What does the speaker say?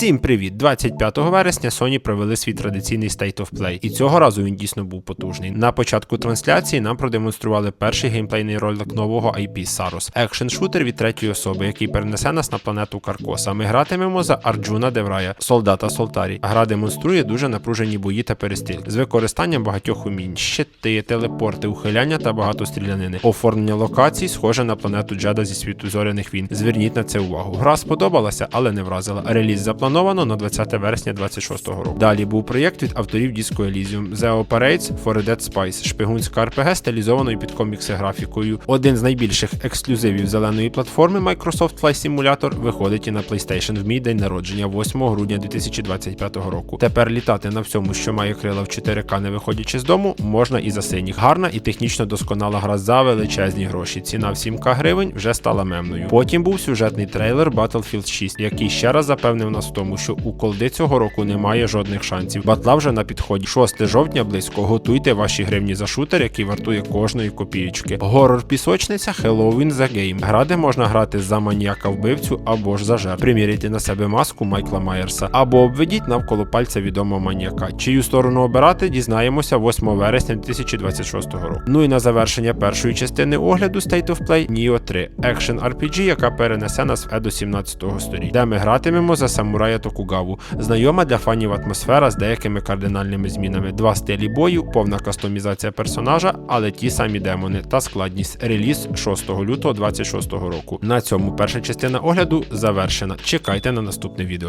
Всім привіт! 25 вересня Sony провели свій традиційний State of Play, і цього разу він дійсно був потужний. На початку трансляції нам продемонстрували перший геймплейний ролик нового IP Saros, екшн шутер від третьої особи, який перенесе нас на планету Каркоса. Ми гратимемо за Арджуна Деврая, солдата Солтарі. Гра демонструє дуже напружені бої та перестрілки з використанням багатьох умінь, щити, телепорти, ухиляння та багато стрілянини. Оформлення локацій схоже на планету Джеда зі світу зоряних війн. Зверніть на це увагу. Гра сподобалася, але не вразила. Реліз заплановано на 20 вересня 26 року. Далі був проєкт від авторів Disco Elysium The Operates for a Dead Spice, шпигунська РПГ, стилізованою під комікси графікою. Один з найбільших ексклюзивів зеленої платформи Microsoft Flight Simulator виходить і на PlayStation в мій день народження 8 грудня 2025 року. Тепер літати на всьому, що має крила в 4К, не виходячи з дому, можна і за синіх. Гарна і технічно досконала гра за величезні гроші. Ціна в 7к гривень вже стала мемною. Потім був сюжетний трейлер Battlefield 6, який ще раз запевнив нас в тому, що у колди цього року немає жодних шансів. Батла вже на підході. 6 жовтня близько. Готуйте ваші гривні за шутер, який вартує кожної копієчки. Горор пісочниця Halloween The Game. Гра, де можна грати за маніяка вбивцю або ж за жертву. Приміряйте на себе маску Майкла Майерса або обведіть навколо пальця відомого маніяка. Чию сторону обирати, дізнаємося 8 вересня 2026 року. Ну і на завершення першої частини огляду State of Play Neo 3 екшен RPG, яка перенесе нас в Едо 17 століття, де ми гратимемо за самурая Токугаву. Знайома для фанів атмосфера з деякими кардинальними змінами. Два стилі бою, повна кастомізація персонажа, але ті самі демони та складність. Реліз 6 лютого 26 року. На цьому перша частина огляду завершена. Чекайте на наступне відео.